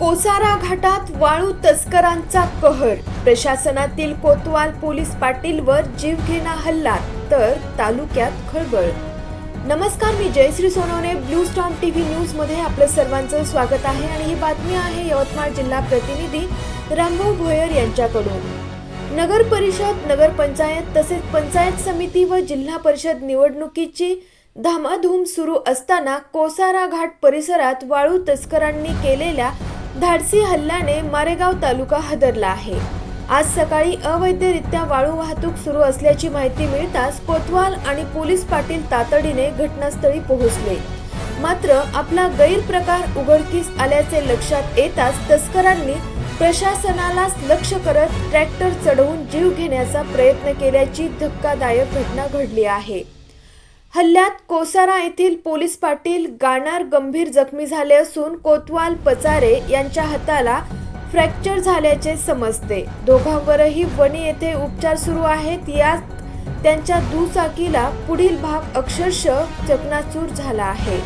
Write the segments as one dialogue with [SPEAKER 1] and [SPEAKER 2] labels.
[SPEAKER 1] कोसारा घाटात वाळू तस्करांचा कहर. प्रशासनातील कोतवाल पोलीस पाटीलवर जीवघेणा हल्ला तर तालुक्यात खळबळ. नमस्कार मी Jayashree Sonawane. Blue storm TV न्यूजमध्ये आपलं सर्वांचं स्वागत आहे आणि ही बातमी आहे यवतमाळ जिल्हा प्रतिनिधी रामभाऊ भोयर यांच्याकडून. नगर परिषद नगर पंचायत तसेच पंचायत समिती व जिल्हा परिषद निवडणुकीची धामाधूम सुरू असताना कोसारा घाट परिसरात वाळू तस्करांनी केलेल्या धाडसी हल्ल्याने मारेगाव तालुका हादरला आहे. आज सकाळी अवैधरित्या वाळू वाहतूक सुरू असल्याची माहिती मिळताच कोतवाल आणि पोलीस पाटील तातडीने घटनास्थळी पोहोचले. मात्र आपला गैरप्रकार उघडकीस आल्याचे लक्षात येताच तस्करांनी प्रशासनालाच लक्ष करत ट्रॅक्टर चढवून जीव घेण्याचा प्रयत्न केल्याची धक्कादायक घटना घडली आहे. हल्ल्यात कोसारा येथील पोलीस पाटील गाणार गंभीर जखमी झाले असून कोतवाल पचारे यांच्या हाताला फ्रॅक्चर झाल्याचे समजते. दोघांवरही वणी येथे उपचार सुरू आहेत. यात त्यांच्या दुचाकीला पुढील भाग अक्षरशः चकनाचूर झाला आहे.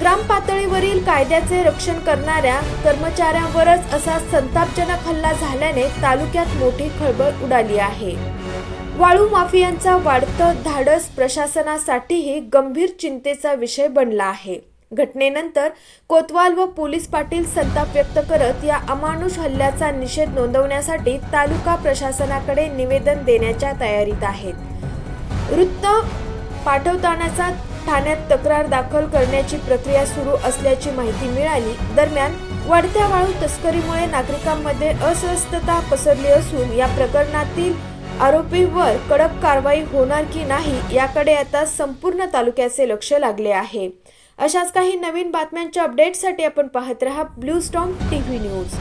[SPEAKER 1] ग्राम पातळीवरील कायद्याचे रक्षण करणाऱ्या कर्मचाऱ्यांवरच असा संतापजनक हल्ला झाल्याने तालुक्यात मोठी खळबळ उडाली आहे. वाळू माफियांचा वाढतं धाडस प्रशासनासाठीही गंभीर चिंतेचा विषय बनला आहे. घटनेनंतर कोतवाल व पोलीस पाटील संताप व्यक्त करत या अमानुष हल्ल्याचा निषेध नोंदवण्यासाठी तालुका प्रशासनाकडे निवेदन देण्याच्या तयारीत आहेत. वृत्त पाठवतानाचा ठाण्यात तक्रार दाखल करण्याची प्रक्रिया सुरू असल्याची माहिती मिळाली. दरम्यान वाढत्या वाळू तस्करीमुळे नागरिकांमध्ये अस्वस्थता पसरली असून या प्रकरणातील आरोपींवर कडक कारवाई होणार की नाही याकडे आता संपूर्ण तालुक्याचे लक्ष लागले आहे. अशाच काही नवीन बातम्यांच्या अपडेटसाठी आपण पाहत रहा ब्लू स्टॉम टीव्ही न्यूज.